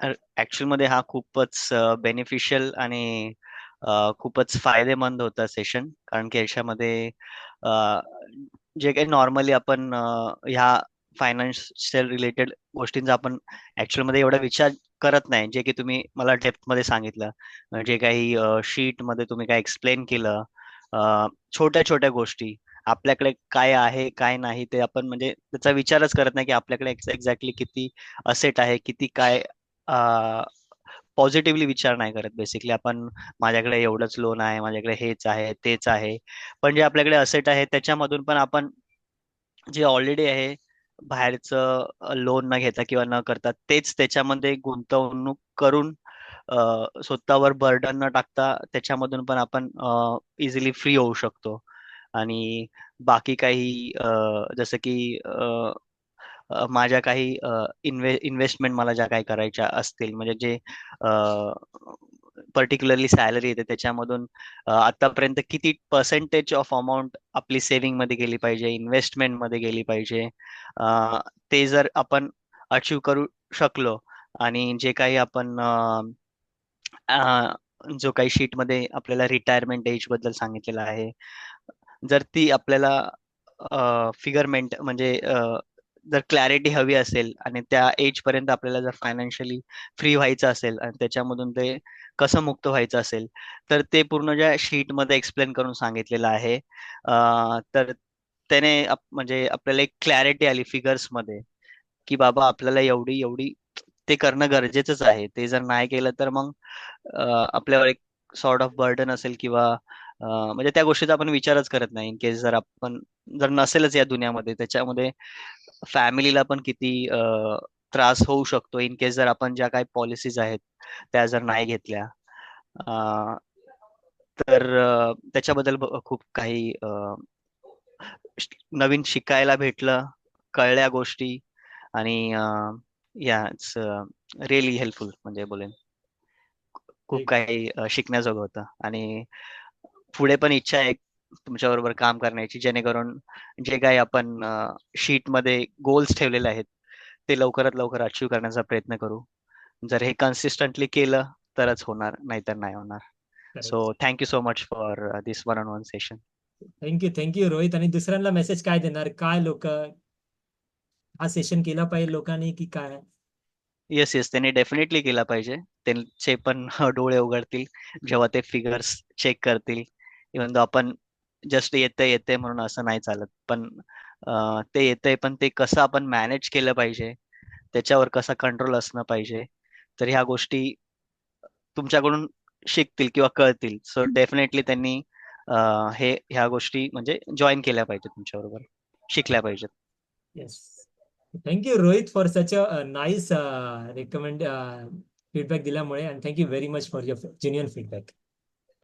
ऍक्च्युअलमध्ये हा खूपच बेनिफिशियल आणि खूपच फायदेमंद होता सेशन कारण की याच्यामध्ये जे काही नॉर्मली आपण ह्या फायनान्शियल रिलेटेड गोष्टींचा आपण ऍक्च्युअलमध्ये एवढा विचार करत नाही जे की तुम्ही मला डेप्थमध्ये सांगितलं. जे काही शीटमध्ये तुम्ही काय एक्सप्लेन केलं छोट्या छोट्या गोष्टी. आपल्याकडे काय आहे काय नाही ते आपण म्हणजे त्याचा विचारच करत नाही की आपल्याकडे एक्झॅक्टली किती असेट आहे किती काय पॉझिटिव्हली विचार नाही करत. बेसिकली आपण माझ्याकडे एवढंच लोन आहे माझ्याकडे हेच आहे तेच आहे. पण जे आपल्याकडे असेट आहे त्याच्यामधून पण आपण जे ऑलरेडी आहे बाहेरचं लोन न घेता किंवा न करता तेच त्याच्यामध्ये गुंतवणूक करून स्वतःवर बर्डन न टाकता त्याच्यामधून पण आपण इझिली फ्री होऊ शकतो. आणि बाकी काही जसं की माझ्या काही इन्व्हे इन्व्हेस्टमेंट मला ज्या काही करायच्या असतील म्हणजे जे पर्टिक्युलरली सॅलरी येते त्याच्यामधून आतापर्यंत किती पर्सेंटेज ऑफ अमाऊंट आपली सेव्हिंगमध्ये गेली पाहिजे इन्व्हेस्टमेंटमध्ये गेली पाहिजे ते जर आपण अचीव करू शकलो आणि जे काही आपण जो काही शीटमध्ये आपल्याला रिटायरमेंट एजबद्दल सांगितलेलं आहे जर ती आपल्याला फिगरमेंट म्हणजे जर क्लॅरिटी हवी असेल आणि त्या एज पर्यंत आपल्याला जर फायनान्शियली फ्री व्हायचं असेल आणि त्याच्यामधून ते कसं मुक्त व्हायचं असेल तर ते पूर्ण ज्या शीटमध्ये एक्सप्लेन करून सांगितलेलं आहे. तर त्याने म्हणजे आपल्याला एक क्लॅरिटी आली फिगर्समध्ये की बाबा आपल्याला एवढी एवढी ते करणं गरजेचंच आहे. ते जर नाही केलं तर मग आपल्यावर एक सॉर्ट ऑफ बर्डन असेल किंवा म्हणजे त्या गोष्टीचा आपण विचारच करत नाही. इन केस जर आपण जर नसेलच या दुनियामध्ये त्याच्यामध्ये फॅमिलीला पण किती त्रास होऊ शकतो. इन केस जर आपण ज्या काही पॉलिसीज आहेत त्या जर नाही घेतल्या तर त्याच्याबद्दल खूप काही नवीन शिकायला भेटलं कळल्या गोष्टी आणि याच रिअली हेल्पफुल म्हणजे बोलेन. खूप काही शिकण्याजोगं होतं आणि पुढे पण इच्छा आहे तुमच्या बरोबर काम करण्याची जेणेकरून जे काही आपण शीटमध्ये गोल्स ठेवलेले आहेत ते लवकरात लवकर अचीव करण्याचा प्रयत्न करू. जर हे कन्सिस्टंटली केलं तरच होणार नाहीतर नाही होणार. So thank you so much for this one on one session thank you thank you Rohit आणि दुसऱ्यांना मेसेज काय देणार? काय लोक हा सेशन केला पाहिजे लोकांनी की काय? येस येस त्यांनी डेफिनेटली केला पाहिजे. त्यांचे पण डोळे उघडतील. जेव्हा ते फिगर्स चेक करतील. इव्हन दो आपण जस्ट येते येते म्हणून असं नाही चालत. पण ते येतंय पण ते कसं आपण मॅनेज केलं पाहिजे त्याच्यावर कसा कंट्रोल असणं पाहिजे तर ह्या गोष्टी तुमच्याकडून शिकतील किंवा कळतील. सो डेफिनेटली त्यांनी हे ह्या गोष्टी म्हणजे जॉईन केल्या पाहिजेत तुमच्याबरोबर. शिकल्या पाहिजेत. Yes thank you Rohit for such a nice recommend feedback दिल्यामुळे आणि thank you very much for your genuine feedback